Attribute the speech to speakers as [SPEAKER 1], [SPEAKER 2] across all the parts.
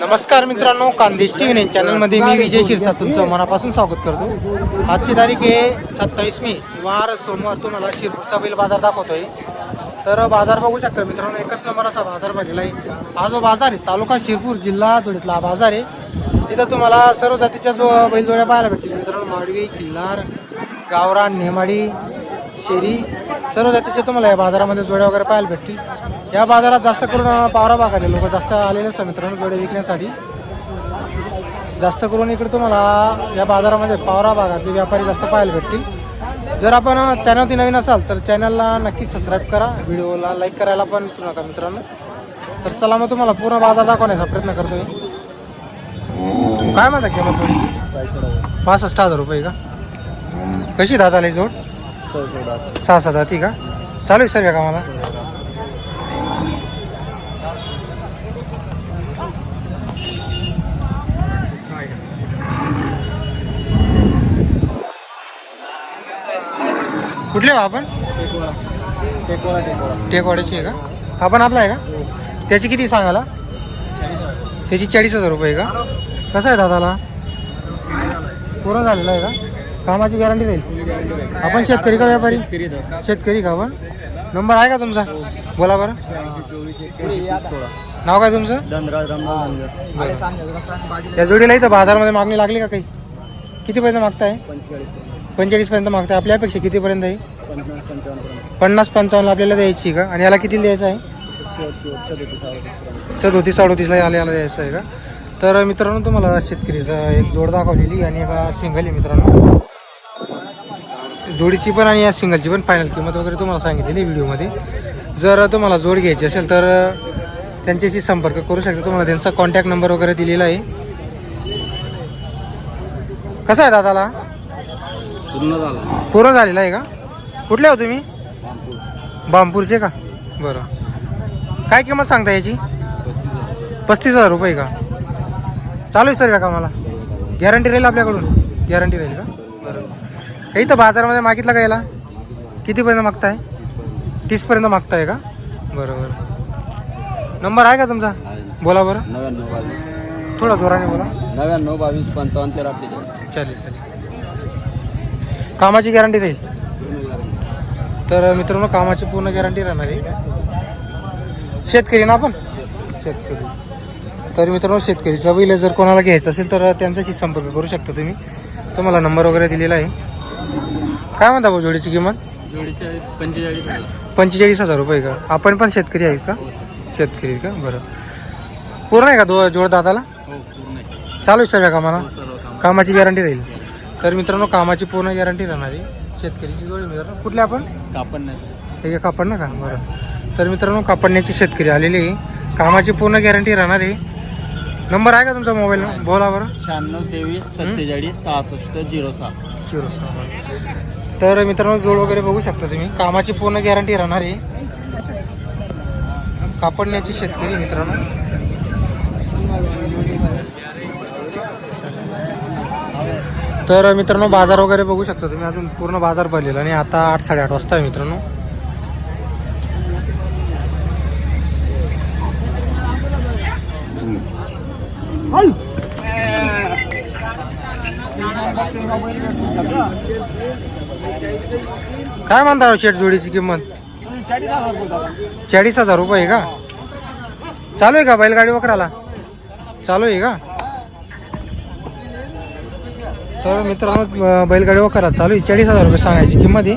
[SPEAKER 1] नमस्कार मित्रांनो कांदेश T V चॅनलमध्ये मी विजय शिरसा तुमचं मनापासून स्वागत करतो. आजची तारीख आहे सत्तावीस मे. वार सोमवार तुम्हाला शिरपूरचा बैल बाजार दाखवतोय. तर बाजार बघू शकता मित्रांनो एकच नंबर असा बाजार भरलेला आहे. हा जो बाजार आहे तालुका शिरपूर जिल्हा धुळ्यातला बाजार आहे. तिथं तुम्हाला सर्व जातीच्या जो बैलजोड्या पाहायला भेटतील मित्रांनो माडवी किल्लार गावरान नेमाडी शेरी सर्व जातीच्या तुम्हाला या बाजारामध्ये जोड्या वगैरे पाहायला भेटतील. या बाजारात जास्त करून पावरा भागातले लोक जास्त आलेले असतात मित्रांनो जोड्या विकण्यासाठी. जास्त करून इकडे तुम्हाला या बाजारामध्ये पावरा भागातले व्यापारी जास्त पाहायला भेटतील. जर आपण अं, चॅनलवरती नवीन असाल तर चॅनलला नक्की सबस्क्राईब करा. व्हिडिओला लाईक करायला पण विसरू नका मित्रांनो. तर चला मग तुम्हाला पूर्ण बाजार दाखवण्याचा प्रयत्न करतोय. काय म्हणता किंमत थोडी? पासष्ट हजार रुपये का? कशी दादा आली जोड? सहा सात ती का? चालू आहे का मला कुठले हो आपण? टेकवाड्याची आहे का? आपण आपला आहे का? त्याची किती सांगाला त्याची चाळीस हजार रुपये का? कसं आहे दादाला? पूर्ण झालेलं आहे का? कामाची गॅरंटी राहील? आपण शेतकरी का व्यापारी? शेतकरी का आपण? नंबर आहे का तुमचा? बोला बरं. नाव काय तुमचं? या जोडीला इथं बाजारामध्ये मागणी लागली का काही? कितीपर्यंत मागताय? पंचेचाळीसपर्यंत मागताय. आपल्या अपेक्षा कितीपर्यंत आहे? पन्नास पंचावन्न आपल्याला द्यायची का? आणि याला किती द्यायचं आहे? सदोतीस अडोतीसला याला याला द्यायचं आहे का? तर मित्रांनो तुम्हाला शेतकरीचा एक जोड दाखवलेली आणि एका सिंगल आहे मित्रांनो. जोडीची पण आणि या सिंगलची पण फायनल किंमत वगैरे तुम्हाला सांगितलेली व्हिडिओमध्ये. जर तुम्हाला जोड घ्यायची असेल तर त्यांच्याशी संपर्क करू शकता. तुम्हाला त्यांचा कॉन्टॅक्ट नंबर वगैरे दिलेला आहे. कसा आहे दादाला?
[SPEAKER 2] पूर्ण झाला.
[SPEAKER 1] पूर्ण झालेला आहे का? कुठले हो तुम्ही? बामपूरचे का? बरं. काय किंमत सांगता याची? पस्तीस हजार रुपये. का? चालू आहे सर का मला गॅरंटी राहील आपल्याकडून? गॅरंटी राहील का? बरं तर बाजारामध्ये मागितलं का याला? कितीपर्यंत मागताय? तीसपर्यंत मागताय का? बरं बरं. नंबर आहे का तुमचा? बोला बरं.
[SPEAKER 2] नव्याण्णव बावीस.
[SPEAKER 1] थोडा जोराने बोला.
[SPEAKER 2] नव्याण्णव बावीस पंचावन्न तेरा
[SPEAKER 1] चालेल चालेल. कामाची गॅरंटी राहील? तर मित्रांनो कामाची पूर्ण गॅरंटी राहणार आहे. शेतकरी ना आपण? शेतकरी. तर मित्रांनो शेतकरीचा बैल जर कोणाला घ्यायचं असेल तर त्यांच्याशी संपर्क करू शकता तुम्ही. तुम्हाला नंबर वगैरे दिलेला आहे. काय म्हणता भाऊ जोडीची किंमत?
[SPEAKER 2] जोडीचे पंचेचाळीस
[SPEAKER 1] हजार. रुपये का? आपण पण शेतकरी आहेत का? शेतकरी का? बरं. पूर्ण आहे का दो जोड दादाला
[SPEAKER 2] हो
[SPEAKER 1] चालू आहे सर्व कामाला?
[SPEAKER 2] सर्व काम
[SPEAKER 1] कामाची गॅरंटी राहील. तर मित्रांनो कामाची पूर्ण गॅरंटी राहणार आहे. शेतकरीची जोडी मित्रांनो कुठले आपण?
[SPEAKER 2] कापड नाही
[SPEAKER 1] हे कापड ना का? बरं. तर मित्रांनो कापडण्याची शेतकरी आलेली आहे. कामाची पूर्ण गॅरंटी राहणार आहे. नंबर आहे का तुमचा मोबाईल बोला बरं.
[SPEAKER 2] शहाण्णव तेवीस सत्तेचाळीस सहासष्ट झिरो सहा
[SPEAKER 1] शिरो सहा तर मित्रांनो जोड वगैरे बघू शकता तुम्ही. कामाची पूर्ण गॅरंटी राहणार आहे. कापडण्याची शेतकरी मित्रांनो. तर मित्रांनो बाजार वगैरे बघू शकता तुम्ही. अजून पूर्ण बाजार भरलेला आणि आता आठ साडेआठ वाजता आहे मित्रांनो. काय म्हणता शेट जोडीची किंमत? चाळीस हजार रुपये का? चालू आहे का बैलगाडी वकराला? चालू आहे का? तर मित्रांनो बैलगाडी वकरा चालू आहे. चाळीस हजार रुपये सांगायची किंमत आहे.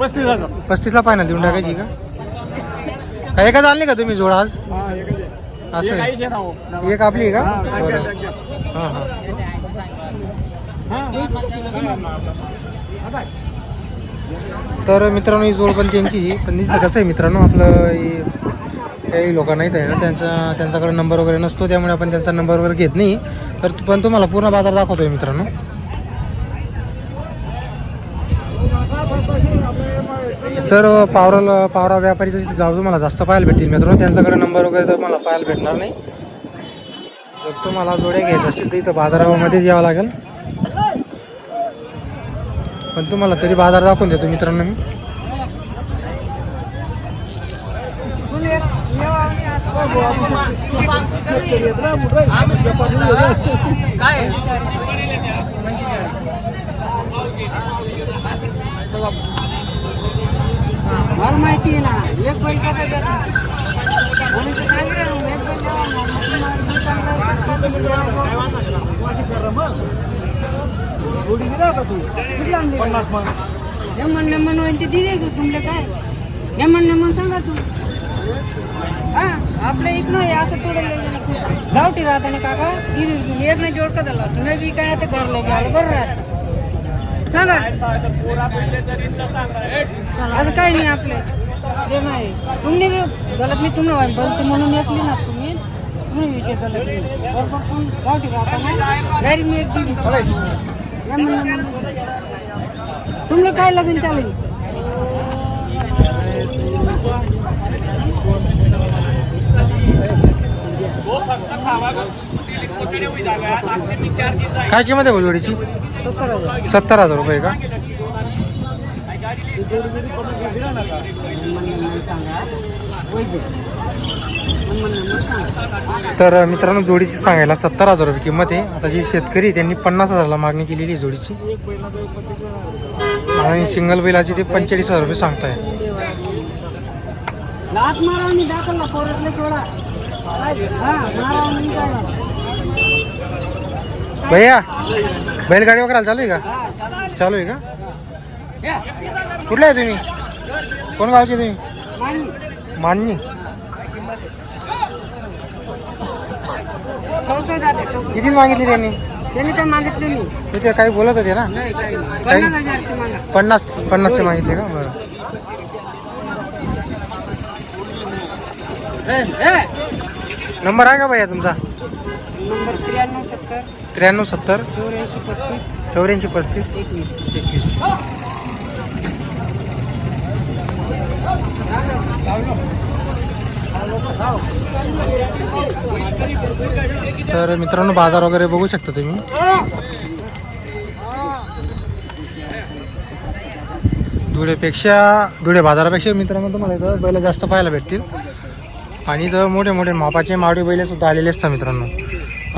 [SPEAKER 3] पस्तीस हजार
[SPEAKER 1] पस्तीसला फायनल देऊन टाकायची का काय एकच आणली का तुम्ही जोड आज
[SPEAKER 3] हा एक आहे.
[SPEAKER 1] असं
[SPEAKER 3] एक
[SPEAKER 1] आहे.
[SPEAKER 3] आईचे नाव.
[SPEAKER 1] एक आपली आहे का
[SPEAKER 3] हा,
[SPEAKER 1] बरं
[SPEAKER 3] एक.
[SPEAKER 1] हां हां
[SPEAKER 3] हा, हा.
[SPEAKER 1] तर मित्रांनो ही जोड पण त्यांची आहे. पण कसं आहे मित्रांनो आपलं हे काही लोकांना इथं आहे ना त्यांचा त्यांच्याकडे नंबर वगैरे नसतो त्यामुळे आपण त्यांचा नंबर वगैरे घेत नाही तर पण तुम्हाला पूर्ण बाजार दाखवतोय मित्रांनो सर पावरा पावरा व्यापारीचं तिथे जाऊ तुम्हाला जास्त पाहायला भेटतील मित्रांनो. त्यांच्याकडे नंबर वगैरे तर मला पाहायला भेटणार नाही. जर तुम्हाला जोड्या घ्यायच्या असतील तर इथं बाजारामध्येच यावं लागेल. पण तुम्हाला तरी बाजार दाखवून देतो मित्रांनो मी.
[SPEAKER 4] मला माहिती आहे ना. एक बैल कसा घेतो म्हणून तर सांगितलं ना, एक बैल द्यावा ना. मग तुम्हाला आणली?
[SPEAKER 3] पन्नास मग
[SPEAKER 4] हे म्हणणं म्हणून ते दिले तू तुमले काय? हे म्हणणं म्हणून सांगा तू. हा आपल्या इकडं हे असं थोडं गावठी राहतं ना काका दिली एक नाही जोड का झाला. नाही बी काय ते घरला घ्यायला बरं राहत. सांगा. असं काही नाही आपले. ते नाही. तुम्ही बी गलत नाही तुम्हाला बलचं म्हणून ऐकली ना तुम्ही. तुम्ही विषय गलत नाही बरोबर पण गावठी राहता ना डायरेक्ट मी एक तुमलं काय लग्न चालेल
[SPEAKER 1] काय किंमत आहे जोडीची
[SPEAKER 4] सत्तर हजार
[SPEAKER 1] सत्तर हजार रुपये का? तर मित्रांनो जोडीची सांगायला सत्तर हजार रुपये किंमत आहे. आता जी शेतकरी त्यांनी पन्नास हजारला मागणी केलेली आहे जोडीची. आणि सिंगल बैलाची ते पंचेचाळीस हजार रुपये सांगताय.
[SPEAKER 4] लात मारा आणि दाखवला पोरातले थोडा हा मारा आणि निघाला.
[SPEAKER 1] भैया बैलगाडी वगैरे चालू आहे का?
[SPEAKER 4] हा.
[SPEAKER 1] चालू आहे का? कुठले आहे तुम्ही? कोण गावचे तुम्ही. माननी. किती मागितली त्यांनी?
[SPEAKER 4] त्यांनी तर मागितले मी
[SPEAKER 1] मी ते काही बोलत होते ना?
[SPEAKER 4] नाही काही पन्नास
[SPEAKER 1] पन्नासचे मागितले का? बरं. नंबर आहे का भैया तुमचा?
[SPEAKER 4] नंबर त्र्याण्णव सत्तर चौऱ्याऐंशी पस्तीस.
[SPEAKER 1] चौऱ्याऐंशी पस्तीस.
[SPEAKER 4] एकवीस.
[SPEAKER 1] एकवीस. तर मित्रांनो बाजार वगैरे बघू शकता तुम्ही. धुळेपेक्षा धुळे बाजारापेक्षा मित्रांनो तुम्हाला इथं बैल जास्त पाहायला भेटतील. आणि इथं मोठे मोठे मापाचे मावडी बैल सुद्धा आलेले असतात मित्रांनो.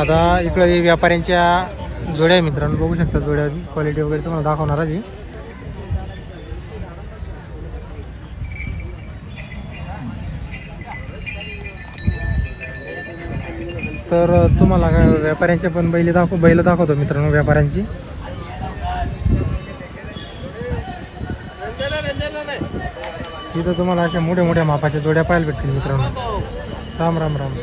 [SPEAKER 1] आता इकडे व्यापाऱ्यांच्या जोड्या आहे मित्रांनो बघू शकता जोड्या क्वालिटी वगैरे तुम्हाला दाखवणार आहे. तर तुम्हाला व्यापाऱ्यांच्या पण बैल दाखव बैल दाखवतो मित्रांनो व्यापाऱ्यांची. तिथं तुम्हाला अशा मोठ्या मोठ्या मापाच्या जोड्या पाहायला भेटतील मित्रांनो. राम राम राम.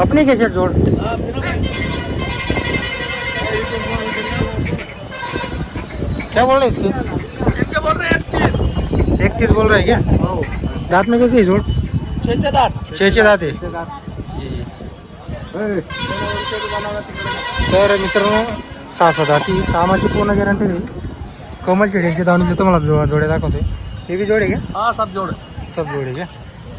[SPEAKER 1] अपनी कैसे जोड़? क्या बोल रहे हैं इसके? इकतीस बोल रहे हैं क्या? दांत में कैसे है जोड़? छे छे दात आहे जी जी। तर मित्रांनो सहा सहा दाती कामाची पूर्ण गॅरंटी आहे कमल शेड्यांची दावणीचे तुम्हाला जो- जोडे दाखवते हे भी जोड़े क्या?
[SPEAKER 2] हाँ सब जोड़।
[SPEAKER 1] सब जोड़े क्या?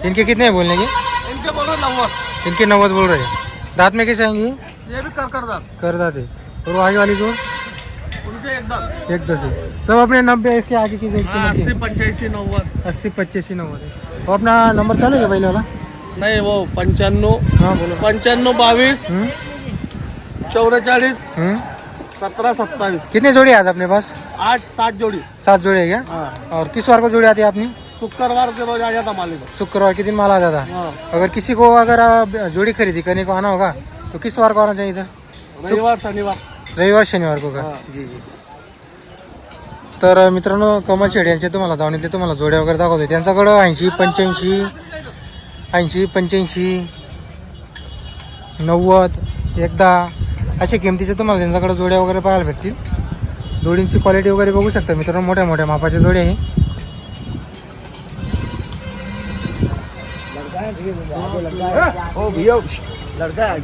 [SPEAKER 1] इनके कितने बोलने के?
[SPEAKER 2] इनके बोलो नंबर।
[SPEAKER 1] इनके नव्वद बोल रहे हैं। दांत में कैसे आएँगे? ये?
[SPEAKER 2] भी कर कर दाम
[SPEAKER 1] कर दाते और आगे वाली जोड़
[SPEAKER 2] उनके एकदम
[SPEAKER 1] एक दस है। सब अपने नब्बे इसके आगे की
[SPEAKER 2] हाँ अस्सी
[SPEAKER 1] की
[SPEAKER 2] पंचासी नव्वद
[SPEAKER 1] अस्सी पच्चीसी नव्वद है। वो अपना नंबर चलेगा पहले वाला
[SPEAKER 2] नहीं वो पंचानवे
[SPEAKER 1] हाँ बोलो।
[SPEAKER 2] पंचानवे बावीस।
[SPEAKER 1] हम्म,
[SPEAKER 2] चौवेचाळीस
[SPEAKER 1] हम्म.
[SPEAKER 2] सत्रह सत्ताईस।
[SPEAKER 1] कितने जोड़ी आज अपने पास?
[SPEAKER 2] आठ सात जोड़ी।
[SPEAKER 1] सात जोड़ी है क्या?
[SPEAKER 2] हाँ।
[SPEAKER 1] और किस बार को जोड़ी आती है अपनी
[SPEAKER 2] शुक्रवार के रोज आ जाता मालिक
[SPEAKER 1] शुक्रवार के दिन माल आ जाता। है। अगर किसी को अगर जोड़ी खरीदी करने को आना होगा तो किस बार को आना चाहिए इधर?
[SPEAKER 2] रविवार शनिवार।
[SPEAKER 1] रविवार शनिवार को का?
[SPEAKER 2] हाँ।
[SPEAKER 1] जी जी। तर मित्रांनो कमल शेड यांचे तुम्हाला जाऊन इथले तुम्हाला जोड्या वगैरे दाखवतो त्यांच्याकडं ऐंशी पंच्याऐंशी ऐंशी पंच्याऐंशी नव्वद एकदा अशा किमतीचे तुम्हाला त्यांच्याकडे जोड्या वगैरे पाहायला भेटतील. जोडींची क्वालिटी वगैरे बघू शकता मित्रांनो मोठ्या मोठ्या मापाच्या जोड्या आहे.
[SPEAKER 3] भैया लड़का है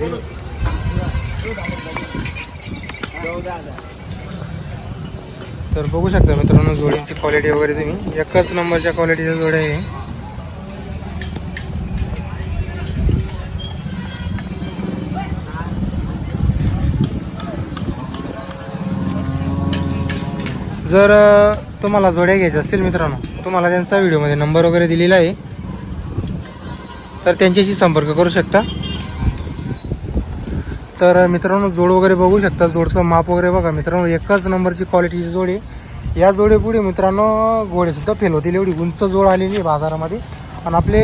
[SPEAKER 1] तर बघू शकता मित्रांनो जोडींची क्वालिटी वगैरे तुम्ही. एकच नंबरच्या क्वालिटीच्या जोड्या आहे जर तुम्हाला जोड्या घ्यायच्या असतील मित्रांनो तुम्हाला त्यांचा व्हिडिओमध्ये नंबर वगैरे दिलेला आहे. तर त्यांच्याशी संपर्क करू शकता. तर मित्रांनो जोड वगैरे बघू शकता. जोडचं माप वगैरे बघा. मित्रांनो एकच नंबरची क्वालिटीची जोड आहे. या जोडीपुढे मित्रांनो घोडेसुद्धा फेल होतील. एवढी उंच जोड आलेली आहे बाजारामध्ये. आणि आपले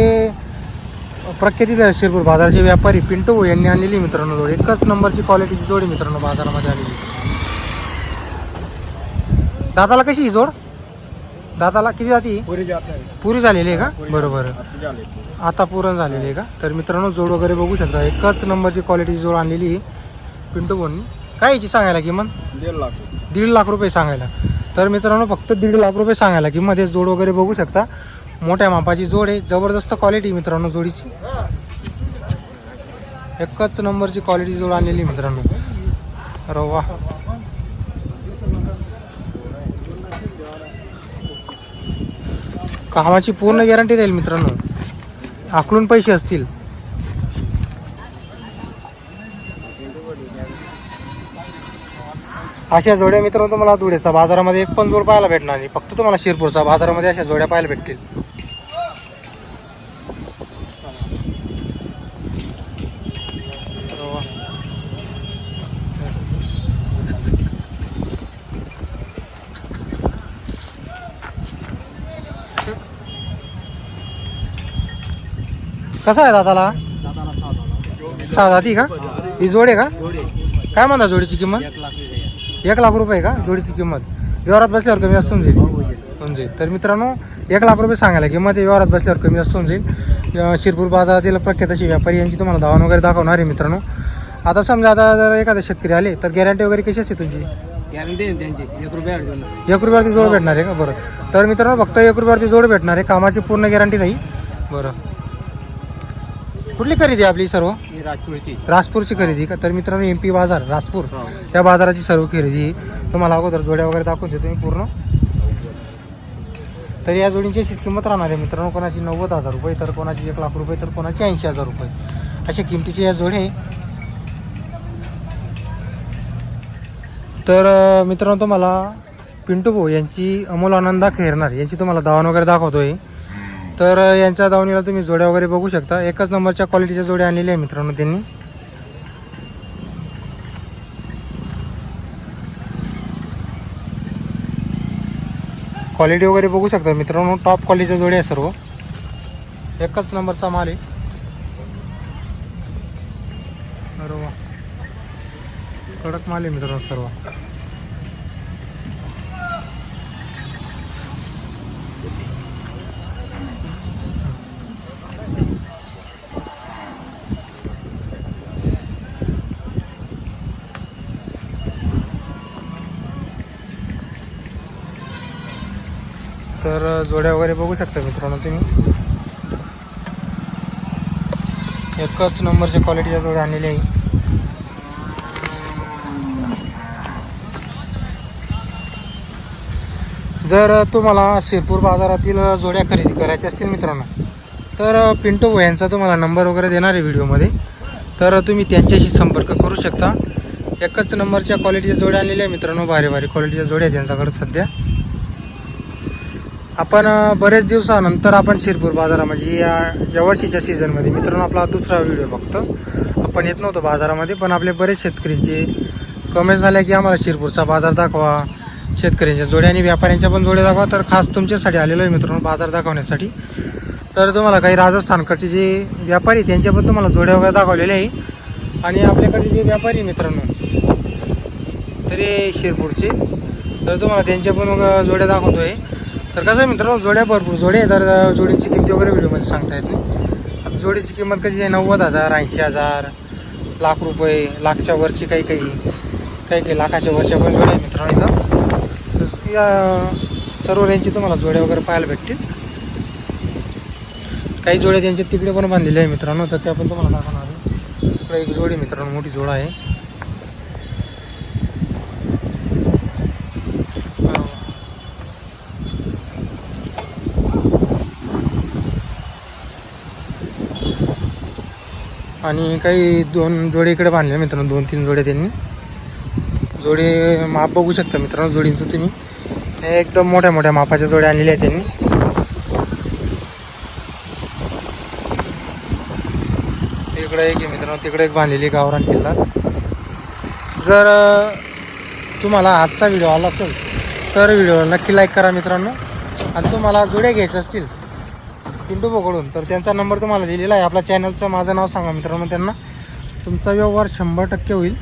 [SPEAKER 1] प्रख्यातीत आहे शिरपूर बाजाराचे व्यापारी पिंटू यांनी आणलेली मित्रांनो जोड. एकच नंबरची क्वालिटीची जोड मित्रांनो बाजारामध्ये आलेली दादाला कशी ही जोड? दादाला किती जाती?
[SPEAKER 3] पूरी
[SPEAKER 1] झालेली आहे का? बरोबर. आता पूर्ण झालेली आहे का? तर मित्रांनो जोड वगैरे बघू शकता. एकच नंबरची क्वालिटीची जोड आणलेली आहे पिंटू बोननी काय याची सांगायला किंमत?
[SPEAKER 3] डेढ़ लाख
[SPEAKER 1] दीड लाख रुपये सांगायला. तर मित्रांनो फक्त दीड लाख रुपये सांगायला किंमत हे जोड वगैरे बघू शकता. मोठ्या मापाची जोड आहे. जबरदस्त क्वालिटी मित्रांनो जोडीची. एकच नंबरची क्वालिटी जोड आणलेली मित्रांनो. अरे कामाची पूर्ण गॅरंटी राहील मित्रांनो. आकलून पैसे असतील. अशा जोड्या मित्रांनो तुम्हाला धुळेचा बाजारामध्ये एक पण जोड पाहायला भेटणार नाही. फक्त तुम्हाला शिरपूरचा बाजारामध्ये अशा जोड्या पाहायला भेटतील. कसा आहे दादाला?
[SPEAKER 2] सहा
[SPEAKER 1] जाती का? ही जोड आहे का? काय म्हणता जोडीची किंमत?
[SPEAKER 2] एक लाख रुपये.
[SPEAKER 1] का? जोडीची किंमत. व्यवहारात बसल्यावर कमी जास्त होऊन जाईल. होऊन जाईल. तर मित्रांनो एक लाख रुपये सांगायला किंमत व्यवहारात बसल्यावर कमी जास्त होऊन जाईल. शिरपूर बाजारातील प्रख्यात अशी व्यापारी यांची तुम्हाला धावण वगैरे दाखवणार आहे मित्रांनो. आता समजा आता जर एखादे शेतकरी आले तर गॅरंटी वगैरे कशी असते
[SPEAKER 2] अडवून
[SPEAKER 1] एक रुपयावरती जोड भेटणार आहे का? बरं. तर मित्रांनो फक्त एक रुपयावरती जोड भेटणार आहे. कामाची पूर्ण गॅरंटी नाही. बरं. कुठली खरेदी आपली सर्व?
[SPEAKER 2] ही राजपूरची.
[SPEAKER 1] राजपूरची खरेदी का? तर मित्रांनो एम पी बाजार राजपूर.
[SPEAKER 2] हो.
[SPEAKER 1] त्या बाजाराची सर्व खरेदी तुम्हाला अगोदर जोड्या वगैरे दाखवून देतो मी पूर्ण. तर या जोडींची अशीच किंमत राहणार आहे मित्रांनो कोणाची नव्वद हजार रुपये तर कोणाची एक लाख रुपये तर कोणाची ऐंशी हजार रुपये. अशा किमतीचे या जोडे. आहे. तर अं, मित्रांनो तुम्हाला पिंटू भाऊ यांची अमोल आनंदा खेरणार यांची तुम्हाला दावण वगैरे दाखवतोय. तर यांच्या दावणीला तुम्ही जोड्या वगैरे बघू शकता. एकच नंबरच्या क्वालिटीच्या जोड्या आणलेल्या आहे मित्रांनो त्यांनी. क्वालिटी वगैरे बघू शकता मित्रांनो. टॉप क्वालिटीच्या जोड्या आहे सर्व. एकच नंबरचा माल आहे. बरोबर कडक माल आहे मित्रांनो सर्व. तर जोड्या वगैरे बघू शकता मित्रांनो तुम्ही. एकच नंबरच्या क्वालिटीच्या जोड्या आणलेल्या आहे. जर तुम्हाला शिरपूर बाजारातील जोड्या खरेदी करायच्या असतील मित्रांनो तर पिंटू यांचा तुम्हाला नंबर वगैरे देणार आहे व्हिडिओमध्ये. तर तुम्ही त्यांच्याशी संपर्क करू शकता. एकच नंबरच्या क्वालिटीच्या जोड्या आणलेल्या आहे मित्रांनो भारी भारी क्वालिटीच्या जोड्या त्यांच्याकडं त्यांच्याकडे सध्या. आपण बरेच दिवसानंतर आपण शिरपूर बाजारामध्ये म्हणजे या यावर्षीच्या सीझनमध्ये मित्रांनो आपला दुसरा व्हिडिओ बघतो. आपण येत नव्हतो बाजारामध्ये पण आपले बरेच शेतकऱ्यांचे कमेंट झाल्या की आम्हाला शिरपूरचा बाजार दाखवा शेतकऱ्यांच्या जोड्या आणि व्यापाऱ्यांच्या पण जोड्या दाखवा. तर खास तुमच्यासाठी आलेलो आहे मित्रांनो बाजार दाखवण्यासाठी. तर तुम्हाला काही राजस्थानकडचे जे व्यापारी त्यांच्या पण तुम्हाला जोड्या वगैरे दाखवलेल्या आहे. आणि आपल्याकडे जे व्यापारी आहे मित्रांनो तरी शिरपूरचे. तर तुम्हाला त्यांच्या पण मग दाखवतो आहे तर कसं आहे मित्रांनो जोड्या भरपूर जोडे आहे तर जोडीची किमती वगैरे व्हिडिओमध्ये सांगता येत नाही. आता जोडीची किंमत कशी आहे? नव्वद हजार ऐंशी हजार लाख रुपये लाखच्या वरची काही काही काही काही लाखाच्या वरच्या पण जोड्या आहे मित्रांनो इथं. या सर्व रेंजची तुम्हाला जोड्या वगैरे पाहायला भेटतील. काही जोड्या त्यांच्या तिकडे पण बांधलेल्या आहे मित्रांनो तर त्या पण तुम्हाला दाखवणार आहे. तिकडे एक जोडी मित्रांनो मोठी जोड आहे बरोबर. आणि काही दोन जोडे इकडे बांधले मित्रांनो दोन तीन जोडे त्यांनी. जोडे माप बघू शकता मित्रांनो जोडींचं तुम्ही. एकदम मोठ्या मोठ्या मापाच्या जोड्या आणलेल्या आहेत त्यांनी. इकडे एक आहे मित्रांनो तिकडे एक बांधलेली आहे गावरान किल्ला. जर तुम्हाला आजचा व्हिडिओ आला असेल तर व्हिडिओला नक्की लाईक करा मित्रांनो. आणि तुम्हाला जोड्या घ्यायच्या असतील पिंटू बोकडून. तर त्यांचा नंबर तुम्हाला दिलेला आहे. आपल्या चॅनलचं माझं नाव सांगा मित्रांनो त्यांना. तुमचा व्यवहार शंभर टक्के होईल.